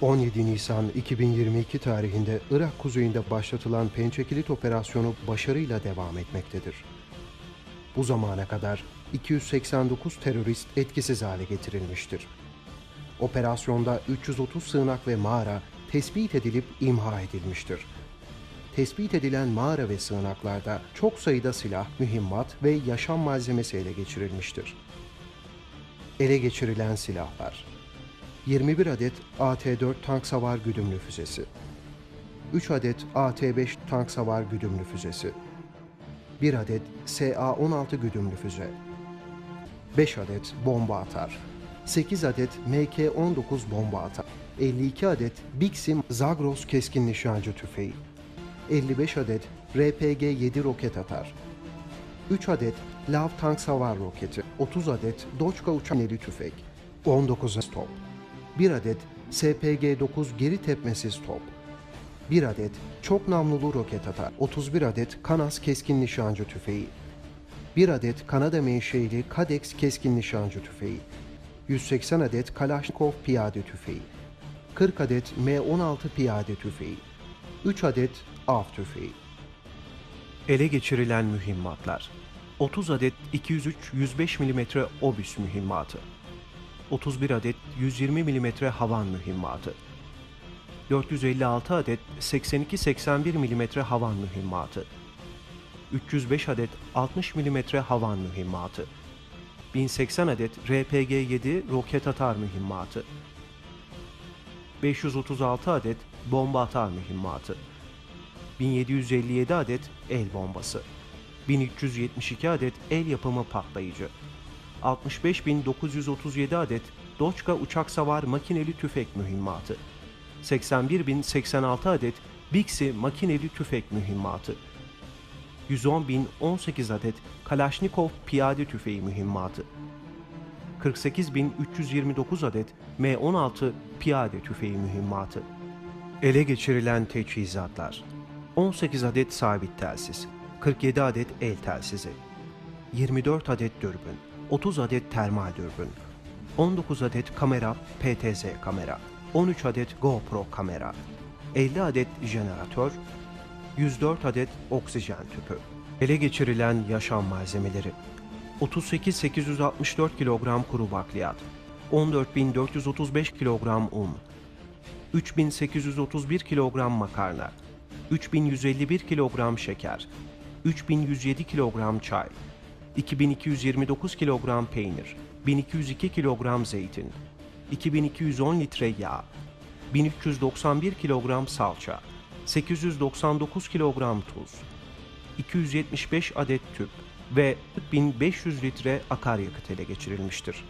17 Nisan 2022 tarihinde Irak kuzeyinde başlatılan Pençekilit operasyonu başarıyla devam etmektedir. Bu zamana kadar 289 terörist etkisiz hale getirilmiştir. Operasyonda 330 sığınak ve mağara tespit edilip imha edilmiştir. Tespit edilen mağara ve sığınaklarda çok sayıda silah, mühimmat ve yaşam malzemesi ele geçirilmiştir. Ele geçirilen silahlar 21 adet AT-4 tank savar güdümlü füzesi, 3 adet AT-5 tank savar güdümlü füzesi, 1 adet SA-16 güdümlü füze, 5 adet bomba atar, 8 adet MK-19 bomba atar, 52 adet Bixim Zagros keskin nişancı tüfeği, 55 adet RPG-7 roket atar, 3 adet Lav tank savar roketi, 30 adet Doçka uçan tüfek, 19 top, 1 adet SPG-9 geri tepmesiz top, 1 adet çok namlulu roket atar, 31 adet Kanas keskin nişancı tüfeği, 1 adet Kanada menşeili Kadex keskin nişancı tüfeği, 180 adet Kalashnikov piyade tüfeği, 40 adet M16 piyade tüfeği, 3 adet av tüfeği. Ele geçirilen mühimmatlar 30 adet 203-105 mm obüs mühimmatı 31 adet 120 mm havan mühimmatı 456 adet 82-81 mm havan mühimmatı 305 adet 60 mm havan mühimmatı 1080 adet RPG-7 roket atar mühimmatı 536 adet bomba atar mühimmatı 1757 adet el bombası 1372 adet el yapımı patlayıcı 65.937 adet Doçka uçak savar makineli tüfek mühimmatı 81.086 adet Bixi makineli tüfek mühimmatı 110.018 adet Kalashnikov piyade tüfeği mühimmatı 48.329 adet M16 piyade tüfeği mühimmatı. Ele geçirilen teçhizatlar 18 adet sabit telsiz 47 adet el telsizi 24 adet dürbün 30 adet termal dürbün 19 adet kamera PTZ kamera 13 adet GoPro kamera 50 adet jeneratör 104 adet oksijen tüpü. Ele geçirilen yaşam malzemeleri 38.864 kilogram kuru bakliyat 14.435 kilogram un 3831 kilogram makarna 3151 kilogram şeker 3107 kilogram çay 2229 kilogram peynir 1202 kilogram zeytin 2210 litre yağ 1391 kilogram salça 899 kilogram tuz 275 adet tüp ve 1500 litre akaryakıt ele geçirilmiştir.